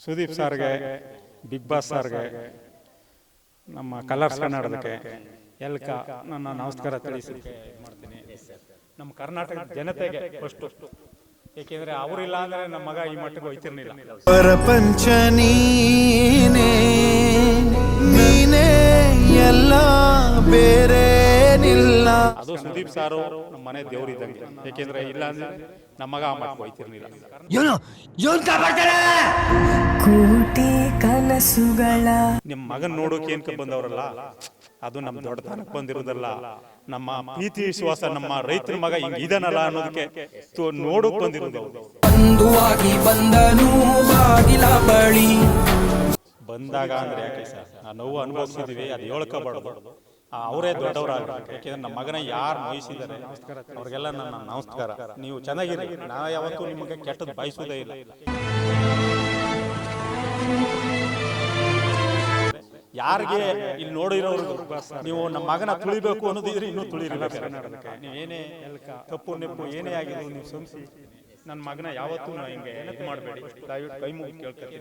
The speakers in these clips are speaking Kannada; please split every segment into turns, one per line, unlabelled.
ಸುದೀಪ್ ಸರ್ಗೆ ಬಿಗ್ ಬಾಸ್ ಸರ್ಗೆ ನಮ್ಮ ಕಲರ್ಸ್ ಕನ್ನಡದಕ್ಕೆ ಎಲ್ಕ ನನ್ನ ನಮಸ್ಕಾರ ತಿಳಿಸಲಿಕ್ಕೆ ಇದು ಮಾಡ್ತೀನಿ ನಮ್ಮ ಕರ್ನಾಟಕದ ಜನತೆಗೆ ಫಸ್ಟು ಏಕೆಂದರೆ ಅವರಿಲ್ಲ ಅಂದರೆ ನಮ್ಮ ಮಗ ಈ ಮಟ್ಟಿಗೆ ಹೋಯ್ತಿರ್ಲಿಲ್ಲ
ಪ್ರಪಂಚ ನೀನೇ ನೀನೇ.
ಅದು ಸುದೀಪ್ ಸಾರು ನಮ್ಮ ಮನೆ ದೇವರಿದ್ದಂಗೆ ಯಾಕೆಂದ್ರೆ ಇಲ್ಲ ಅಂದ್ರೆ ನಮ್ಮ ಮಗ ಆ ಮಟ್ಟಿಗೆ ಹೋಯ್ತಿರ್ಲಿಲ್ಲ
ಕೋಟಿ ಕನಸುಗಳ
ನಿಮ್ಮ ಮಗನ್ ನೋಡೋಕೆ ಏನ್ಕ ಬಂದವರಲ್ಲ ಅದು ನಮ್ಮ ದೊಡ್ಡತನಕ್ಕೆ ಬಂದಿರೋದಲ್ಲ. ನಮ್ಮ ಪ್ರೀತಿ ವಿಶ್ವಾಸ ನಮ್ಮ ರೈತರ ಮಗ ಹಿಂಗ್ ಇದನ್ನಲ್ಲ ಅನ್ನೋದಕ್ಕೆ ತು- ನೋಡೋಕ್ ಬಂದಿರೋದು ಅವ್ರು.
ಬಂಧುವಾಗಿ ಬಂದನು ಬಾಗಿಲ ಬಳಿ.
ಬಂದಾಗ ಅಂದ್ರೆ ಯಾಕೆ ಸರ್? ಆ ನೋವು ಅನುಭವಿಸಿದೀವಿ ಅದು ಹೇಳ್ಕೋಬಾರ್ದು. ಅವರೇ ದೊಡ್ಡವರಾಗಬೇಕು ಯಾಕೆಂದ್ರೆ ನಮ್ಮ ಮಗನ ಯಾರು ನೋಯಿಸಿದ್ದಾರೆ, ಅವ್ರಿಗೆಲ್ಲ ನನ್ನ ನಮಸ್ಕಾರ. ನೀವು ಚೆನ್ನಾಗಿರಿ. ನಾ ಯಾವತ್ತೂ ನಿಮಗೆ ಕೆಟ್ಟದ್ದು ಬಯಸುವುದೇ ಇಲ್ಲ. ಯಾರಿಗೆ ಇಲ್ಲಿ ನೋಡಿರೋರು ನೀವು ನಮ್ಮ ಮಗನ ತುಳಿಬೇಕು ಅನ್ನೋದಿದ್ರೆ ಇನ್ನೂ ತುಳಿರ್ಬೇಕು. ನೀವೇನೇ ತಪ್ಪು ನೆಪ್ಪು ಏನೇ ಆಗಿದ್ರು ನೀವು ಸಂಸಿ ನನ್ನ ಮಗನ ಯಾವತ್ತೂ ಹಿಂಗೆ ಇದು ಮಾಡಬೇಡಿ. ದಯವಿಟ್ಟು ಕೈ ಮುಗಿ ಕೇಳ್ಕೊತೀನಿ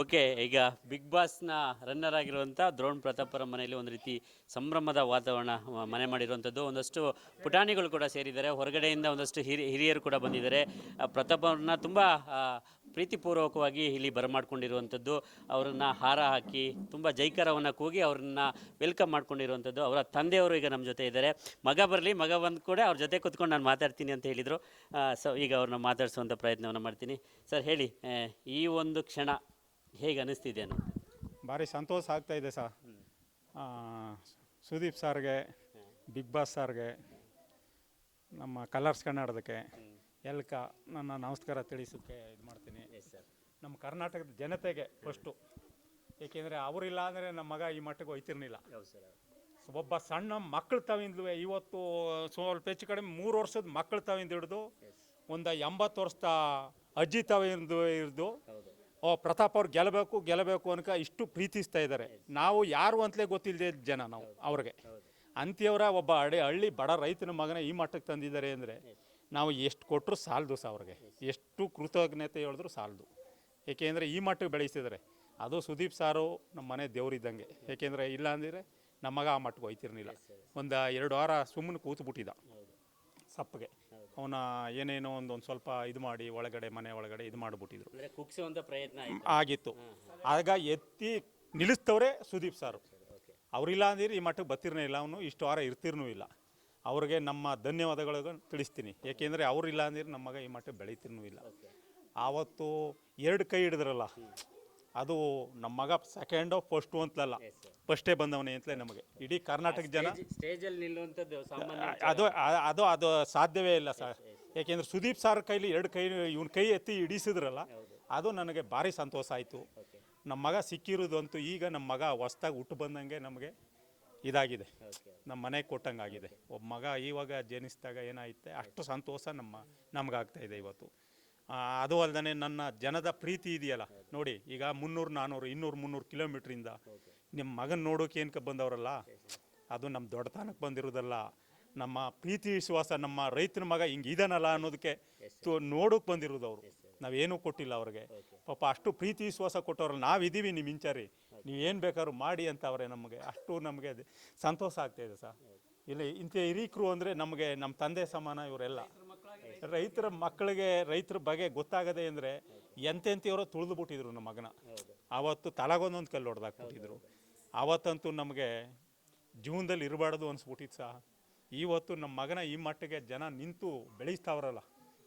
ಓಕೆ, ಈಗ ಬಿಗ್ ಬಾಸ್ನ ರನ್ನರ್ ಆಗಿರುವಂಥ ದ್ರೋಣ್ ಪ್ರತಾಪರ ಮನೆಯಲ್ಲಿ ಒಂದು ರೀತಿ ಸಂಭ್ರಮದ ವಾತಾವರಣ ಮನೆ ಮಾಡಿರುವಂಥದ್ದು ಒಂದಷ್ಟು ಪುಟಾಣಿಗಳು ಕೂಡ ಸೇರಿದ್ದಾರೆ. ಹೊರಗಡೆಯಿಂದ ಒಂದಷ್ಟು ಹಿರಿ, ಹಿರಿಯರು ಕೂಡ ಬಂದಿದ್ದಾರೆ. ಪ್ರತಾಪ್ ಅವ್ರನ್ನ ತುಂಬ ಪ್ರೀತಿಪೂರ್ವಕವಾಗಿ ಇಲ್ಲಿ ಬರಮಾಡ್ಕೊಂಡಿರುವಂಥದ್ದು ಅವರನ್ನು ಹಾರ ಹಾಕಿ, ತುಂಬ ಜೈಕಾರವನ್ನು ಕೂಗಿ ಅವ್ರನ್ನ ವೆಲ್ಕಮ್ ಮಾಡ್ಕೊಂಡಿರುವಂಥದ್ದು ಅವರ ತಂದೆಯವರು ಈಗ ನಮ್ಮ ಜೊತೆ ಇದ್ದಾರೆ. ಮಗ ಬರಲಿ, ಮಗ ಬಂದು ಕೂಡ ಅವ್ರ ಜೊತೆ ಕುತ್ಕೊಂಡು ನಾನು ಮಾತಾಡ್ತೀನಿ ಅಂತ ಹೇಳಿದರು. ಸೊ ಈಗ ಅವ್ರನ್ನ ಮಾತಾಡಿಸುವಂಥ ಪ್ರಯತ್ನವನ್ನು ಮಾಡ್ತೀನಿ. ಸರ್, ಹೇಳಿ ಈ ಒಂದು ಕ್ಷಣ ಹೇಗೆ ಅನ್ನಿಸ್ತಿದೆ ಅನ್ನೋ
ಭಾರಿ ಸಂತೋಷ ಆಗ್ತಾ ಇದೆ ಸರ್. ಸುದೀಪ್ ಸರ್ಗೆ ಬಿಗ್ ಬಾಸ್ ಸರ್ಗೆ ನಮ್ಮ ಕಲರ್ಸ್ ಕನ್ನಡದಕ್ಕೆ ಎಲ್ಕ ನನ್ನ ನಮಸ್ಕಾರ ತಿಳಿಸೋಕ್ಕೆ ಇದು ಮಾಡ್ತೀನಿ. ನಮ್ಮ ಕರ್ನಾಟಕದ ಜನತೆಗೆ ಫಸ್ಟು. ಏಕೆಂದರೆ ಅವರಿಲ್ಲ ಅಂದರೆ ನಮ್ಮ ಮಗ ಈ ಮಟ್ಟಿಗೆ ಹೋಯ್ತಿರ್ಲಿಲ್ಲ. ಒಬ್ಬ ಸಣ್ಣ ಮಕ್ಕಳು ತಾವಿಂದಲೂ ಇವತ್ತು ಸ್ವಲ್ಪ ಹೆಚ್ಚು ಕಡಿಮೆ ಮೂರು ವರ್ಷದ ಮಕ್ಕಳು ತಾವಿಂದ ಹಿಡಿದು ಒಂದು ಎಂಬತ್ತು ವರ್ಷದ ಅಜ್ಜಿ ತಾವಿಂದ ಹಿಡಿದು ಪ್ರತಾಪ್ ಅವ್ರು ಗೆಲ್ಲಬೇಕು ಗೆಲ್ಲಬೇಕು ಅನ್ಕ ಇಷ್ಟು ಪ್ರೀತಿಸ್ತಾ ಇದ್ದಾರೆ ನಾವು ಯಾರು ಅಂತಲೇ ಗೊತ್ತಿಲ್ಲದೆ ಜನ ನಾವು, ಅವ್ರಿಗೆ. ಅಂತಿಯವರ ಒಬ್ಬ ಹಳ್ಳಿ ಹಳ್ಳಿ ಬಡ ರೈತನ ಮಗನ ಈ ಮಟ್ಟಕ್ಕೆ ತಂದಿದ್ದಾರೆ ಅಂದರೆ ನಾವು ಎಷ್ಟು ಕೊಟ್ಟರು ಸಾಲದು ಸಹ ಅವ್ರಿಗೆ. ಎಷ್ಟು ಕೃತಜ್ಞತೆ ಹೇಳಿದ್ರು ಸಾಲದು. ಏಕೆಂದರೆ ಈ ಮಟ್ಟಕ್ಕೆ ಬೆಳೆಸಿದ್ದಾರೆ ಅದು ಸುದೀಪ್ ಸಾರು ನಮ್ಮ ಮನೆ ದೇವರಿದ್ದಂಗೆ ಏಕೆಂದರೆ ಇಲ್ಲ ಅಂದರೆ ನಮ್ಮ ಮಗ ಆ ಮಟ್ಟಕ್ಕೆ ಹೋಯ್ತಿರ್ಲಿಲ್ಲ. ಒಂದು ಎರಡು ವಾರ ಸುಮ್ಮನೆ ಕೂತ್ಬಿಟ್ಟಿದ್ದ ಸಪ್ಪಗೆ. ಅವನ ಏನೇನೋ ಒಂದೊಂದು ಸ್ವಲ್ಪ ಇದು ಮಾಡಿ ಒಳಗಡೆ ಮನೆ ಒಳಗಡೆ ಇದು ಮಾಡಿಬಿಟ್ಟಿದ್ರು.
ಅಂದರೆ ಪ್ರಯತ್ನ ಆಯಿತು.
ಆಗಿತ್ತು. ಆಗ ಎತ್ತಿ ನಿಲ್ಲಿಸ್ತವ್ರೆ ಸುದೀಪ್ ಸಾರು. ಅವರಿಲ್ಲ ಅಂದಿರಿ ಈ ಮಟ್ಟಕ್ಕೆ ಬರ್ತಿರ್ನೇ ಇಲ್ಲ ಅವನು ಇಷ್ಟು ವಾರ ಇರ್ತಿರ್ನೂ ಇಲ್ಲ. ಅವ್ರಿಗೆ ನಮ್ಮ ಧನ್ಯವಾದಗಳು ತಿಳಿಸ್ತೀನಿ. ಏಕೆಂದರೆ ಅವರಿಲ್ಲ ಅಂದಿರಿ ನಮ್ಮ ಮಗ ಈ ಮಟ್ಟಕ್ಕೆ ಬೆಳೀತಿರ್ನೂ ಇಲ್ಲ. ಆವತ್ತು ಎರಡು ಕೈ ಹಿಡಿದ್ರಲ್ಲ ಅದು ನಮ್ಮ ಮಗ ಸೆಕೆಂಡ್ ಫಸ್ಟು ಅಂತಲಲ್ಲ ಫಸ್ಟೇ ಬಂದವನೇ ಅಂತಲೇ ನಮಗೆ. ಇಡೀ ಕರ್ನಾಟಕ ಜನ
ಸ್ಟೇಜಲ್ಲಿ ನಿಲ್ಲುವಂಥದ್ದು ಸಾಮಾನ್ಯ
ಅದು ಆ- ಅದು ಅದು ಸಾಧ್ಯವೇ ಇಲ್ಲ ಸರ್ ಯಾಕೆಂದ್ರೆ ಸುದೀಪ್ ಸರ್ ಕೈಲಿ ಎರಡು ಕೈ ಇವನ್ ಕೈ ಎತ್ತಿ ಇಡಿಸಿದ್ರಲ್ಲ ಅದು ನನಗೆ ಭಾರಿ ಸಂತೋಷ ಆಯಿತು. ನಮ್ಮ ಮಗ ಸಿಕ್ಕಿರೋದಂತೂ ಈಗ ನಮ್ಮ ಮಗ ಹೊಸ್ದಾಗಿ ಹುಟ್ಟು ಬಂದಂಗೆ ನಮಗೆ ಇದಾಗಿದೆ. ನಮ್ಮ ಮನೆಗೆ ಕೊಟ್ಟಂಗಾಗಿದೆ. ಒಬ್ಬ ಮಗ ಇವಾಗ ಜನಿಸಿದಾಗ ಏನಾಯ್ತೆ ಅಷ್ಟು ಸಂತೋಷ ನಮ್ಮ ನಮಗಾಗ್ತಾ ಇದೆ ಇವತ್ತು. ಅದು ಅಲ್ಲದೆ ನನ್ನ ಜನದ ಪ್ರೀತಿ ಇದೆಯಲ್ಲ. ನೋಡಿ, ಈಗ ಮುನ್ನೂರು ನಾನ್ನೂರು ಇನ್ನೂರು, ಮುನ್ನೂರು ಕಿಲೋಮೀಟ್ರಿಂದ ನಿಮ್ಮ ಮಗನ ನೋಡೋಕೆ ಏನಕ್ಕೆ ಬಂದವರಲ್ಲ? ಅದು ನಮ್ಮ ದೊಡ್ಡತನಕ್ಕೆ ಬಂದಿರೋದಲ್ಲ. ನಮ್ಮ ಪ್ರೀತಿ ವಿಶ್ವಾಸ ನಮ್ಮ ರೈತನ ಮಗ ಹಿಂಗೆ ಇದನಲ್ಲ ಅನ್ನೋದಕ್ಕೆ ನೋಡೋಕೆ ಬಂದಿರೋದು ಅವರು. ನಾವೇನೂ ಕೊಟ್ಟಿಲ್ಲ ಅವ್ರಿಗೆ. ಪಾಪ ಅಷ್ಟು ಪ್ರೀತಿ ವಿಶ್ವಾಸ ಕೊಟ್ಟವ್ರಲ್ಲ ನಾವಿದ್ದೀವಿ ನಿಮ್ಮ ಇಂಚಾರಿ ಏನು ಬೇಕಾದ್ರೂ ಮಾಡಿ ಅಂತ ಅವರೇ ನಮಗೆ. ಅಷ್ಟು ನಮಗೆ ಸಂತೋಷ ಆಗ್ತಾಯಿದೆ ಸರ್. ಇಲ್ಲಿ ಇಂಥ ಹಿರೀಕರು ಅಂದರೆ ನಮಗೆ ನಮ್ಮ ತಂದೆ ಸಮಾನ ಇವರೆಲ್ಲ. ರೈತರ ಮಕ್ಕಳಿಗೆ ರೈತರ ಬಗ್ಗೆ ಗೊತ್ತಾಗದೆ ಅಂದರೆ ಎಂತೆಂತಿಯವರು ತುಳಿದು ಬಿಟ್ಟಿದ್ರು ನಮ್ಮ ಮಗನ. ಆವತ್ತು ತಲಗೊಂದೊಂದು ಕಲ್ಲು ಹೊಡೆದಾಕ್ಬಿಟ್ಟಿದ್ರು. ಆವತ್ತಂತೂ ನಮಗೆ ಜೀವನದಲ್ಲಿ ಇರಬಾರ್ದು ಅನಿಸ್ಬಿಟ್ಟಿತ್ತು ಸಹ. ಇವತ್ತು ನಮ್ಮ ಮಗನ ಈ ಮಟ್ಟಿಗೆ ಜನ ನಿಂತು ಬೆಳೆಸ್ತಾವ್ರಲ್ಲ.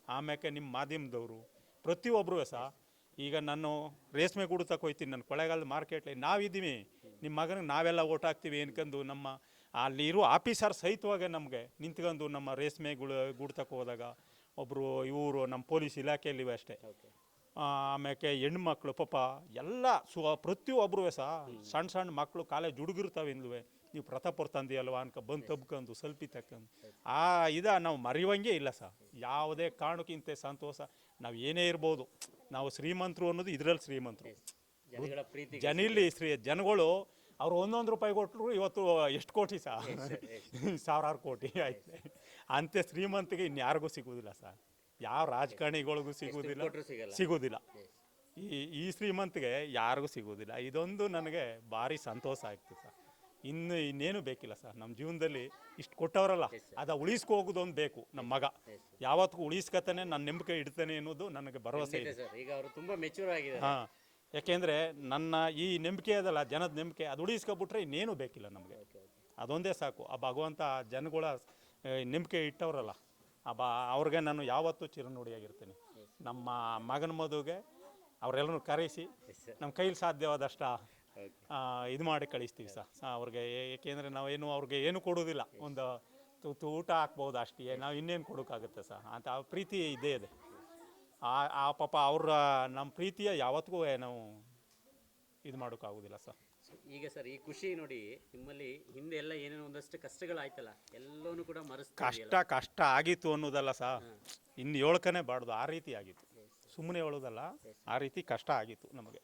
ಆಮ್ಯಾಕೆ ನಿಮ್ಮ ಮಾಧ್ಯಮದವರು? ಪ್ರತಿಯೊಬ್ಬರು ಸಹ. ಈಗ ನಾನು ರೇಷ್ಮೆ ಗೂಡು ತಗೋಯ್ತೀನಿ ನಾನು ಕೊಳೆಗಾಲದ ಮಾರ್ಕೆಟ್ಲಿ ನಾವಿದ್ದೀವಿ. ನಿಮ್ಮ ಮಗನಿಗೆ ನಾವೆಲ್ಲ ಓಟ್ ಹಾಕ್ತೀವಿ ಅನ್ಕೊಂಡು ನಮ್ಮ ಅಲ್ಲಿ ಇರೋ ಆಫೀಸರ್ ಸಹಿತವಾಗಿ ನಮಗೆ ನಿಂತ್ಕೊಂಡು ನಮ್ಮ ರೇಷ್ಮೆ ಗುಳ ಗುಡ್ತಕ್ಕೆ ಹೋದಾಗ ಒಬ್ಬರು ಇವರು ನಮ್ಮ ಪೊಲೀಸ್ ಇಲಾಖೆಯಲ್ಲಿವೆ ಅಷ್ಟೇ. ಆಮ್ಯಾಕೆ ಹೆಣ್ಣು ಮಕ್ಕಳು ಪಾಪ ಎಲ್ಲ ಸು ಪ್ರತಿಯೊಬ್ಬರು ಸಹ ಸಣ್ಣ ಸಣ್ಣ ಮಕ್ಕಳು ಕಾಲೇಜ್ ಹುಡುಗಿರ್ತಾವೆ ಇಂದ್ಲುವೆ. ನೀವು ಪ್ರತಾಪ್ ಅವ್ರ ತಂದಿ ಅಲ್ವಾ ಅನ್ಕ ಬಂದು ತಬ್ಕೊಂಡು ಸ್ವಲ್ಪ ತಕ್ಕಂದು. ಆ ಇದ ನಾವು ಮರೆಯುವಂಗೆ ಇಲ್ಲ ಸಹ ಯಾವುದೇ ಕಾರಣಕ್ಕಿಂತ ಸಂತೋಷ. ನಾವು ಏನೇ ಇರ್ಬೋದು. ನಾವು ಶ್ರೀಮಂತರು ಅನ್ನೋದು ಇದರಲ್ಲಿ ಶ್ರೀಮಂತರು.
ಜನ ಪ್ರೀತಿ
ಜನಿಲ್ಲಿ ಶ್ರೀ ಜನಗಳು ಅವ್ರು ಒಂದೊಂದು ರೂಪಾಯಿ ಕೊಟ್ಟರು ಇವತ್ತು ಎಷ್ಟು ಕೋಟಿ ಸಾ? ಸಾವಿರಾರು ಕೋಟಿ ಆಯ್ತು. ಅಂತೆ ಶ್ರೀಮಂತಿಗೆ ಇನ್ಯಾರಿಗೂ ಸಿಗುವುದಿಲ್ಲ ಸರ್ ಯಾವ ರಾಜಕಾರಣಿಗಳಿಗೂ ಸಿಗುವುದಿಲ್ಲ
ಸಿಗೋದಿಲ್ಲ.
ಸಿಗುವುದಿಲ್ಲ ಈ ಈ ಶ್ರೀಮಂತಿಗೆ ಯಾರಿಗೂ ಸಿಗುವುದಿಲ್ಲ ಇದೊಂದು ನನಗೆ ಭಾರಿ ಸಂತೋಷ ಆಯಿತು ಸರ್ ಇನ್ನು ಇನ್ನೇನು ಬೇಕಿಲ್ಲ ಸರ್ ನಮ್ಮ ಜೀವನದಲ್ಲಿ ಇಷ್ಟು ಕೊಟ್ಟವರಲ್ಲ ಅದ ಉಳಿಸ್ಕೊ ಹೋಗೋದೊಂದು ಬೇಕು ನಮ್ಮ ಮಗ. ಯಾವತ್ತಿಗೂ ಉಳಿಸ್ಕತಾನೆ ನನ್ನ ನಂಬಿಕೆ ಇಡ್ತಾನೆ ಅನ್ನೋದು ನನಗೆ ಭರವಸೆ ಇದೆ.
ಸರ್. ಈಗ ಅವರು ತುಂಬ ಮೆಚೂರ್ ಆಗಿದ್ದಾರೆ.
ಹಾಂ. ಯಾಕೆಂದರೆ ನನ್ನ ಈ ನಂಬಿಕೆ ಅದಲ್ಲ, ಜನದ ನಂಬಿಕೆ. ಅದು ಉಳಿಸ್ಕೊಬಿಟ್ರೆ ಇನ್ನೇನು ಬೇಕಿಲ್ಲ ನಮಗೆ. ಅದೊಂದೇ ಸಾಕು. ಆ ಭಗವಂತ ಜನಗಳ ನಂಬಿಕೆ ಇಟ್ಟವರಲ್ಲ, ಆ ಬಾ, ಅವ್ರಿಗೆ ನಾನು ಯಾವತ್ತೂ ಚಿರನುಡಿಯಾಗಿರ್ತೀನಿ. ನಮ್ಮ ಮಗನ ಮದುವೆಗೆ ಅವರೆಲ್ಲರೂ ಕರೆಸಿ, ನಮ್ಮ ಕೈಲಿ ಸಾಧ್ಯವಾದಷ್ಟ ಇದು ಮಾಡಿ ಕಳಿಸ್ತೀವಿ ಸರ್. ಅವ್ರಿಗೆ ಏಕೆಂದರೆ ನಾವೇನು ಅವ್ರಿಗೆ ಏನು ಕೊಡೋದಿಲ್ಲ ಒಂದು ಊಟ ಹಾಕ್ಬೋದು ಅಷ್ಟೇ. ನಾವು ಇನ್ನೇನು ಕೊಡೋಕ್ಕಾಗುತ್ತೆ ಸರ್? ಅಂತ ಪ್ರೀತಿ ಇದೇ ಇದೆ. ಆ ಆ ಪಾಪ ಅವರ ನಮ್ಮ ಪ್ರೀತಿಯ ಯಾವತ್ತಿಗೂ ನಾವು ಇದು ಮಾಡೋಕ್ಕಾಗೋದಿಲ್ಲ ಸರ್.
ಈಗ ಸರ್ ಈ ಖುಷಿ ನೋಡಿ ನಿಮ್ಮಲ್ಲಿ ಹಿಂದೆ ಎಲ್ಲ ಏನೇನೋ ಒಂದಷ್ಟು ಕಷ್ಟಗಳಾಯ್ತಲ್ಲ ಎಲ್ಲೂ ಕೂಡ ಮರಸ್
ಕಷ್ಟ ಕಷ್ಟ ಆಗಿತ್ತು ಅನ್ನೋದಲ್ಲ ಸಹ ಇನ್ನು ಹೇಳ್ಕನೇ ಬಾರ್ದು ಆ ರೀತಿ ಆಗಿತ್ತು. ಸುಮ್ಮನೆ ಹೇಳೋದಲ್ಲ ಆ ರೀತಿ ಕಷ್ಟ ಆಗಿತ್ತು ನಮಗೆ.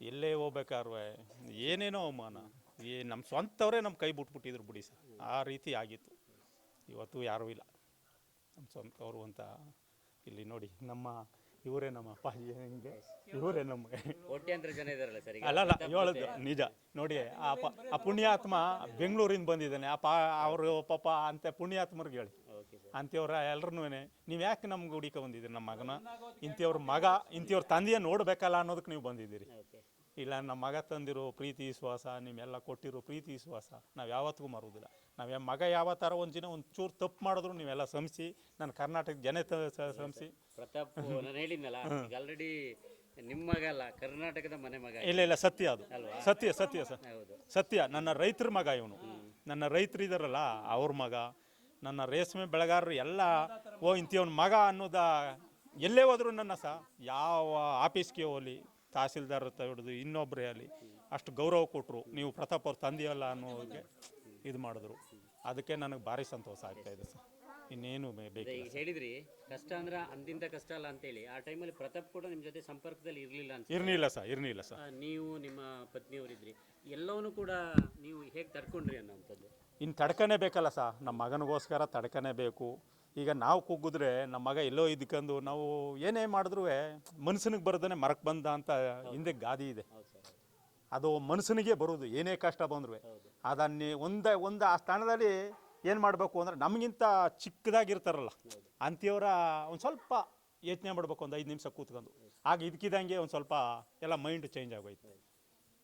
ಎಲ್ಲೇ ಹೋಗ್ಬೇಕಾದ್ರೆ ಏನೇನೋ ಅವಮಾನ. ಏ ನಮ್ಮ ಸ್ವಂತವರೇ ನಮ್ಮ ಕೈ ಬಿಟ್ಬಿಟ್ಟಿದ್ರು ಬಿಡಿ ಸರ್. ಆ ರೀತಿ ಆಗಿತ್ತು. ಇವತ್ತು ಯಾರೂ ಇಲ್ಲ. ನಮ್ಮ ಸ್ವಂತವರು ಅಂತ ಇಲ್ಲಿ ನೋಡಿ ನಮ್ಮ ಇವರೇ ನಮ್ಮ ಅಪ್ಪಾಜಿ ಹಿಂಗೆ. ಇವರೇ ನಮಗೆ
ಕೋಟ್ಯಾಂತರ ಜನ ಇದಾರಲ್ಲ ಸರ್ ಈಗ?
ಅಲ್ಲಲ್ಲ ಹೇಳೋದು ನಿಜ. ನೋಡಿ ಆ ಪ ಆ ಪುಣ್ಯಾತ್ಮ ಬೆಂಗಳೂರಿಂದ ಬಂದಿದ್ದಾನೆ. ಆ ಪಾ ಅವರು ಪಾಪ ಅಂತ ಪುಣ್ಯಾತ್ಮರಿಗೆ ಹೇಳಿ. ಅಂಥವ್ರ ಎಲ್ಲರೂ ನೀವು ಯಾಕೆ ನಮ್ಗೆ ಹುಡುಕ ಬಂದಿದ್ದೀರಿ ನಮ್ಮ ಮಗನ? ಇಂಥವ್ರ ಮಗ ಇಂಥವ್ರ ತಂದೆಯ ನೋಡ್ಬೇಕಲ್ಲ ಅನ್ನೋದಕ್ಕೆ ನೀವು ಬಂದಿದ್ದೀರಿ. ಇಲ್ಲ ನಮ್ಮ ಮಗ ತಂದಿರೋ ಪ್ರೀತಿ ವಿಶ್ವಾಸ ನಿಮ್ಮೆಲ್ಲ ಕೊಟ್ಟಿರೋ ಪ್ರೀತಿ ವಿಶ್ವಾಸ ನಾವು ಯಾವತ್ತಿಗೂ ಮರುವುದಿಲ್ಲ ನಾವು ಮಗ ಯಾವ ಥರ ಒಂದು ದಿನ ಒಂದು ಚೂರು ತಪ್ಪು ಮಾಡಿದ್ರು ನೀವೆಲ್ಲ ಸಂಸಿ ನನ್ನ ಕರ್ನಾಟಕ ಜನತೆ ಸಂಸಿ
ಪ್ರತಾಪ್ ನಾನು ಹೇಳಿದ್ನಲ್ಲ ಆಲ್ರೆಡಿ ನಿಮ್ಮ ಮಗ ಅಲ್ಲ ಕರ್ನಾಟಕದ ಮನೆ ಮಗ
ಇಲ್ಲ ಇಲ್ಲ ಸತ್ಯ ಅದು. ಸತ್ಯ ಸತ್ಯ ಸರ್. ಸತ್ಯ ನನ್ನ ರೈತರ ಮಗ ಇವನು. ನನ್ನ ರೈತರು ಇದಾರಲ್ಲ ಅವ್ರ ಮಗ ನನ್ನ ರೇಷ್ಮೆ ಬೆಳೆಗಾರರು ಎಲ್ಲ ಓ ಇಂಥವ್ನ ಮಗ ಅನ್ನೋದ ಎಲ್ಲೇ ಹೋದ್ರು ನನ್ನ ಸಹ ಯಾವ ಆಫೀಸ್ಗೆ ಹೋಗಲಿ ತಹಸೀಲ್ದಾರ್ ಹಿಡಿದು ಇನ್ನೊಬ್ಬರೇ ಅಲ್ಲಿ ಅಷ್ಟು ಗೌರವ ಕೊಟ್ಟರು ನೀವು ಪ್ರತಾಪ್ ಅವ್ರು ತಂದೆಯಲ್ಲ ಅನ್ನೋದಕ್ಕೆ ಇದು ಮಾಡಿದ್ರು. ಅದಕ್ಕೆ ನನಗೆ ಭಾರಿ ಸಂತೋಷ ಆಗ್ತಾ ಇದೆ ಸರ್. ಇನ್ನೇನು ಬೇ-
ಅದೇ
ಬೇಕಿಲ್ಲ
ಈಗ ಹೇಳಿದ್ರಿ ಕಷ್ಟ ಅಂದ್ರೆ ಅಂದಿಂದ ಕಷ್ಟ ಅಲ್ಲ ಅಂತೇಳಿ. ಆ ಟೈಮಲ್ಲಿ ಪ್ರತಾಪ್ ಕೂಡ ನಿಮ್ಮ ಜೊತೆ ಸಂಪರ್ಕದಲ್ಲಿ ಇರಲಿಲ್ಲ ಅಂತ
ಇರಲಿಲ್ಲ ಸರ್ ಇರಲಿಲ್ಲ ಸರ್.
ನೀವು ನಿಮ್ಮ ಪತ್ನಿಯವರಿದ್ರಿ. ಎಲ್ಲವನ್ನೂ ಕೂಡ ನೀವು ಹೇಗೆ ತಡ್ಕೊಂಡ್ರಿ ಅನ್ನೋಂಥದ್ದು
ಇನ್ನು ತಡ್ಕನೇ ಬೇಕಲ್ಲ ಸರ್. ನಮ್ಮ ಮಗನಿಗೋಸ್ಕರ ತಡ್ಕನೇ ಬೇಕು. ಈಗ ನಾವು ಕುಗ್ಗಿದ್ರೆ ನಮ್ಮ ಮಗ ಎಲ್ಲೋ ಇದ್ಕೊಂಡು ನಾವು ಏನೇ ಮಾಡಿದ್ರು ಮನುಷ್ಯನಿಗೆ ಬರೋದನ್ನೇ ಮರಕ್ಕೆ ಬಂದ ಅಂತ ಹಿಂದೆ ಗಾದಿ ಇದೆ. ಅದು ಮನುಷ್ಯನಿಗೆ ಬರೋದು ಏನೇ ಕಷ್ಟ ಬಂದ್ರು ಅದನ್ನೇ ಒಂದ, ಒಂದು ಆ ಸ್ಥಾನದಲ್ಲಿ ಏನು ಮಾಡಬೇಕು ಅಂದರೆ ನಮಗಿಂತ ಚಿಕ್ಕದಾಗಿರ್ತಾರಲ್ಲ, ಅಂತಿಯವರ ಒಂದು ಸ್ವಲ್ಪ ಯೋಚನೆ ಮಾಡಬೇಕು, ಒಂದು ಐದು ನಿಮಿಷ ಕೂತ್ಕೊಂಡು ಆಗ ಇದ್ಕಿದಂಗೆ ಒಂದು ಸ್ವಲ್ಪ ಎಲ್ಲ ಮೈಂಡ್ ಚೇಂಜ್ ಆಗೋಯ್ತು.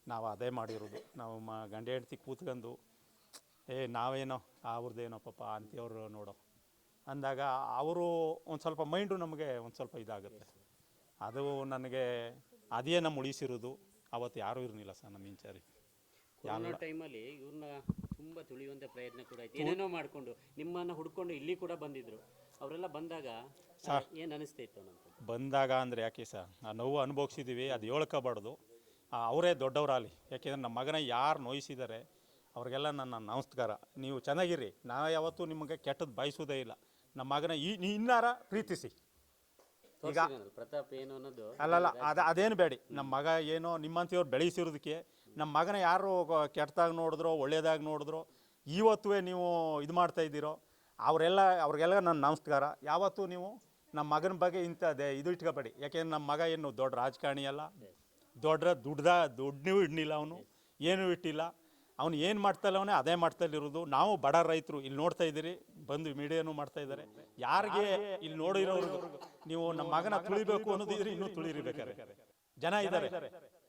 ನಾವು ಅದೇ ಮಾಡಿರೋದು. ನಾವು ಮ ಗಂಡ ಹೆಂಡ್ತಿ ಕೂತ್ಕೊಂಡು ಏ ನಾವೇನೋ ಅವ್ರದ್ದೇನೋ ಪಾಪ ಅಂಥವ್ರು ನೋಡೋ. ಅಂದಾಗ ಅವರು ಒಂದು ಸ್ವಲ್ಪ ಮೈಂಡು ನಮಗೆ ಒಂದು ಸ್ವಲ್ಪ ಇದಾಗುತ್ತೆ. ಅದು ನನಗೆ ಅದೇ ನಮ್ಮ ಉಳಿಸಿರೋದು ಅವತ್ತು ಯಾರೂ ಇರಲಿಲ್ಲ ಸರ್ ನಮ್ಮ ಇಂಚಾರಿ
ಕೊರೋನಾ ಟೈಮಲ್ಲಿ ಇವ್ರನ್ನ ತುಂಬ ತುಳಿಯುವಂಥ ಪ್ರಯತ್ನ ಕೂಡ ಆಯ್ತು. ಏನೇನೋ ಮಾಡಿಕೊಂಡು ನಿಮ್ಮನ್ನು ಹುಡ್ಕೊಂಡು ಇಲ್ಲಿ ಕೂಡ ಬಂದಿದ್ರು. ಅವರೆಲ್ಲ ಬಂದಾಗ ಏನು ಅನಿಸ್ತಾ ಇತ್ತು
ಬಂದಾಗ ಅಂದರೆ ಯಾಕೆ ಸರ್? ಆ ನೋವು ಅನುಭವಿಸಿದ್ದೀವಿ ಅದು ಹೇಳ್ಕೋಬಾರ್ದು ಅವರೇ ದೊಡ್ಡವರಾಗಲಿ. ಯಾಕೆಂದರೆ ನಮ್ಮ ಮಗನ ಯಾರು ನೋಯಿಸಿದ್ದಾರೆ ಅವ್ರಿಗೆಲ್ಲ ನನ್ನ ನಮಸ್ಕಾರ. ನೀವು ಚೆನ್ನಾಗಿರಿ. ನಾವು ಯಾವತ್ತೂ ನಿಮಗೆ ಕೆಟ್ಟದ್ದು ಬಯಸೋದೇ ಇಲ್ಲ. ನಮ್ಮ ಮಗನ ಈ ನೀ ಇನ್ನಾರ ಪ್ರೀತಿಸಿ.
ಈಗ ಪ್ರತಾಪ್ ಏನು ಅನ್ನೋದು?
ಅಲ್ಲಲ್ಲ ಅದ ಅದೇನು ಬೇಡಿ. ನಮ್ಮ ಮಗ ಏನೋ ನಿಮ್ಮಂಥವ್ರು ಬೆಳೆಸಿರೋದಕ್ಕೆ ನಮ್ಮ ಮಗನ ಯಾರು ಕೆಟ್ಟದಾಗ ನೋಡಿದ್ರೋ ಒಳ್ಳೇದಾಗಿ ನೋಡಿದ್ರೋ ಇವತ್ತೂ ನೀವು ಇದು ಮಾಡ್ತಾ ಇದ್ದೀರೋ ಅವರೆಲ್ಲ ಅವ್ರಿಗೆಲ್ಲ ನನ್ನ ನಮಸ್ಕಾರ. ಯಾವತ್ತೂ ನೀವು ನಮ್ಮ ಮಗನ ಬಗ್ಗೆ ಇಂಥದ್ದೇ ಇದು ಇಟ್ಕೋಬೇಡಿ. ಯಾಕೆಂದ್ರೆ ನಮ್ಮ ಮಗ ಏನು ದೊಡ್ಡ ರಾಜಕಾರಣಿ ಅಲ್ಲ. ದೊಡ್ಡ ದುಡ್ದ ದುಡ್ಡು ಇಡ್ನಿಲ್ಲ ಅವನು. ಏನೂ ಇಟ್ಟಿಲ್ಲ. ಅವನು ಏನು ಮಾಡ್ತಾಯಿಲ್ಲ ಅವನೇ ಅದೇ ಮಾಡ್ತಲ್ಲಿರೋದು ನಾವು ಬಡ ರೈತರು ಇಲ್ಲಿ ನೋಡ್ತಾ ಇದ್ದೀರಿ, ಬಂದು ಮೀಡಿಯಾನು ಮಾಡ್ತಾ ಇದ್ದಾರೆ. ಯಾರಿಗೆ ಇಲ್ಲಿ ನೋಡಿರೋರು ನೀವು ನಮ್ಮ ಮಗನ ತುಳಿಬೇಕು ಅನ್ನೋದಿದ್ರೆ ಇನ್ನೂ ತುಳಿರಿ ಬೇಕಾರೆ ಜನ ಇದ್ದಾರೆ.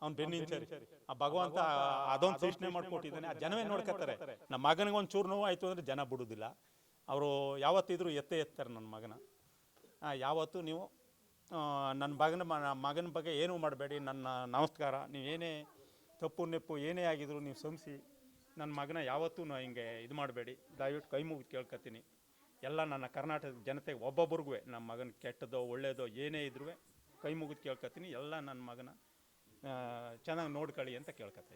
ಅವ್ನು ಬೆನ್ನಿಂಚರಿ ಆ ಭಗವಂತ ಅದೊಂದು ಸೃಷ್ಟಿ ಮಾಡ್ಕೊಟ್ಟಿದ್ದಾನೆ. ಆ ಜನವೇ ನೋಡ್ಕೊತಾರೆ. ನಮ್ಮ ಮಗನಿಗೆ ಒಂದು ಚೂರು ನೋವು ಆಯಿತು ಅಂದರೆ ಜನ ಬಿಡೋದಿಲ್ಲ. ಅವರು ಯಾವತ್ತಿದ್ರು ಎತ್ತೆ ಎತ್ತಾರೆ ನನ್ನ ಮಗನ. ಯಾವತ್ತೂ ನೀವು ನನ್ನ ಮಗನ ಮಗನ ಬಗ್ಗೆ ಏನೂ ಮಾಡಬೇಡಿ. ನನ್ನ ನಮಸ್ಕಾರ. ನೀವೇನೇ ತಪ್ಪು ನೆಪ್ಪು ಏನೇ ಆಗಿದ್ರು ನೀವು ಸಂಸಿ, ನನ್ನ ಮಗನ ಯಾವತ್ತೂ ನಾ ಹಿಂಗೆ ಇದು ಮಾಡಬೇಡಿ. ದಯವಿಟ್ಟು ಕೈ ಮುಗಿದು ಕೇಳ್ಕೊತೀನಿ ಎಲ್ಲ ನನ್ನ ಕರ್ನಾಟಕದ ಜನತೆಗೆ ಒಬ್ಬೊಬ್ರಿಗೂ ನಮ್ಮ ಮಗನ ಕೆಟ್ಟದೋ ಒಳ್ಳೇದೋ ಏನೇ ಇದ್ರೂ ಕೈ ಮುಗಿದು ಕೇಳ್ಕೊತೀನಿ ಎಲ್ಲ ನನ್ನ ಮಗನ ಚೆನ್ನಾಗಿ ನೋಡ್ಕೊಳ್ಳಿ ಅಂತ ಕೇಳ್ಕೊತಾ